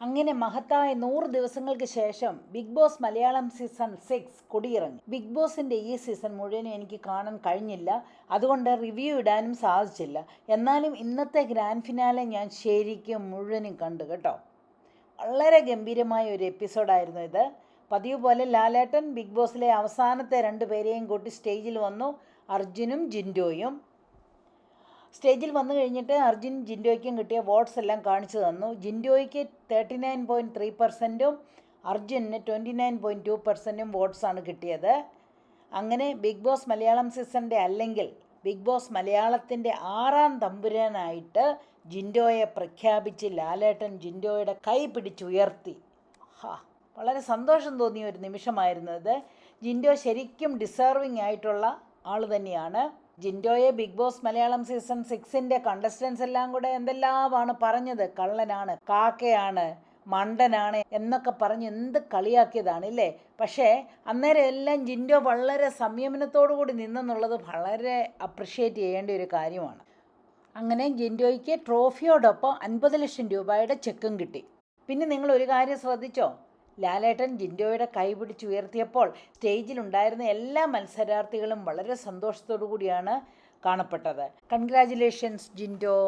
അങ്ങനെ മഹത്തായ നൂറ് ദിവസങ്ങൾക്ക് ശേഷം Big Boss Malayalam season six കൊടിയിറങ്ങി. Big ബോസിന്റെ ഈ സീസൺ മുഴുവനും എനിക്ക് കാണാൻ കഴിഞ്ഞില്ല. അതുകൊണ്ട് റിവ്യൂ ഇടാനും സാധിച്ചില്ല. എന്നാലും ഇന്നത്തെ ഗ്രാൻഡ് ഫിനാലെ ഞാൻ ശരിക്കും മുഴുവനും കണ്ടു കേട്ടോ. വളരെ ഗംഭീരമായ ഒരു എപ്പിസോഡായിരുന്നു ഇത്. പതിവ് പോലെ ലാലേട്ടൻ ബിഗ് ബോസിലെ അവസാനത്തെ രണ്ട് പേരെയും കൂട്ടി സ്റ്റേജിൽ വന്നു. അർജുനും ജിൻഡോയും. സ്റ്റേജിൽ വന്നു കഴിഞ്ഞിട്ട് അർജുൻ ജിൻഡോയ്ക്കും കിട്ടിയ വോട്ട്സ് എല്ലാം കാണിച്ചു തന്നു. ജിൻഡോയ്ക്ക് തേർട്ടി നയൻ പോയിന്റ് ത്രീ പെർസെന്റും അർജുനന് ട്വന്റി നയൻ പോയിന്റ് ടു പെർസെന്റും വോട്ട്സാണ് കിട്ടിയത്. അങ്ങനെ ബിഗ് ബോസ് മലയാളം സീസണിന്റെ അല്ലെങ്കിൽ ബിഗ് ബോസ് മലയാളത്തിന്റെ ആറാം തമ്പുരാനായിട്ട് ജിൻഡോയെ പ്രഖ്യാപിച്ച് ലാലേട്ടൻ ജിൻഡോയുടെ കൈ പിടിച്ചുയർത്തി. ഹാ വളരെ സന്തോഷം തോന്നിയ ഒരു നിമിഷമായിരുന്നു ഇത് ജിൻഡോ ശരിക്കും ഡിസേർവിംഗ് ആയിട്ടുള്ള ആൾ തന്നെയാണ്. ജിൻഡോയെ ബിഗ് ബോസ് മലയാളം സീസൺ സിക്സിന്റെ കണ്ടസ്റ്റൻസ് എല്ലാം കൂടെ എന്തെല്ലാമാണ് പറഞ്ഞത്? കള്ളനാണ് കാക്കയാണ് മണ്ടനാണ് എന്നൊക്കെ പറഞ്ഞ് എന്ത് കളിയാക്കിയതാണ് ഇല്ലേ? പക്ഷേ അന്നേരം എല്ലാം ജിൻഡോ വളരെ സംയമനത്തോടു കൂടി നിന്നെന്നുള്ളത് വളരെ അപ്രിഷ്യേറ്റ് ചെയ്യേണ്ട ഒരു കാര്യമാണ്. അങ്ങനെ ജിൻഡോയ്ക്ക് ട്രോഫിയോടൊപ്പം അൻപത് ലക്ഷം രൂപയുടെ ചെക്കും കിട്ടി. പിന്നെ നിങ്ങൾ ഒരു കാര്യം ശ്രദ്ധിച്ചോ? ലാലേട്ടൻ ജിൻഡോയുടെ കൈ പിടിച്ചുയർത്തിയപ്പോൾ സ്റ്റേജിലുണ്ടായിരുന്ന എല്ലാ മത്സരാർത്ഥികളും വളരെ സന്തോഷത്തോടു കൂടിയാണ് കാണപ്പെട്ടത്. കൺഗ്രാജുലേഷൻസ് ജിൻഡോ.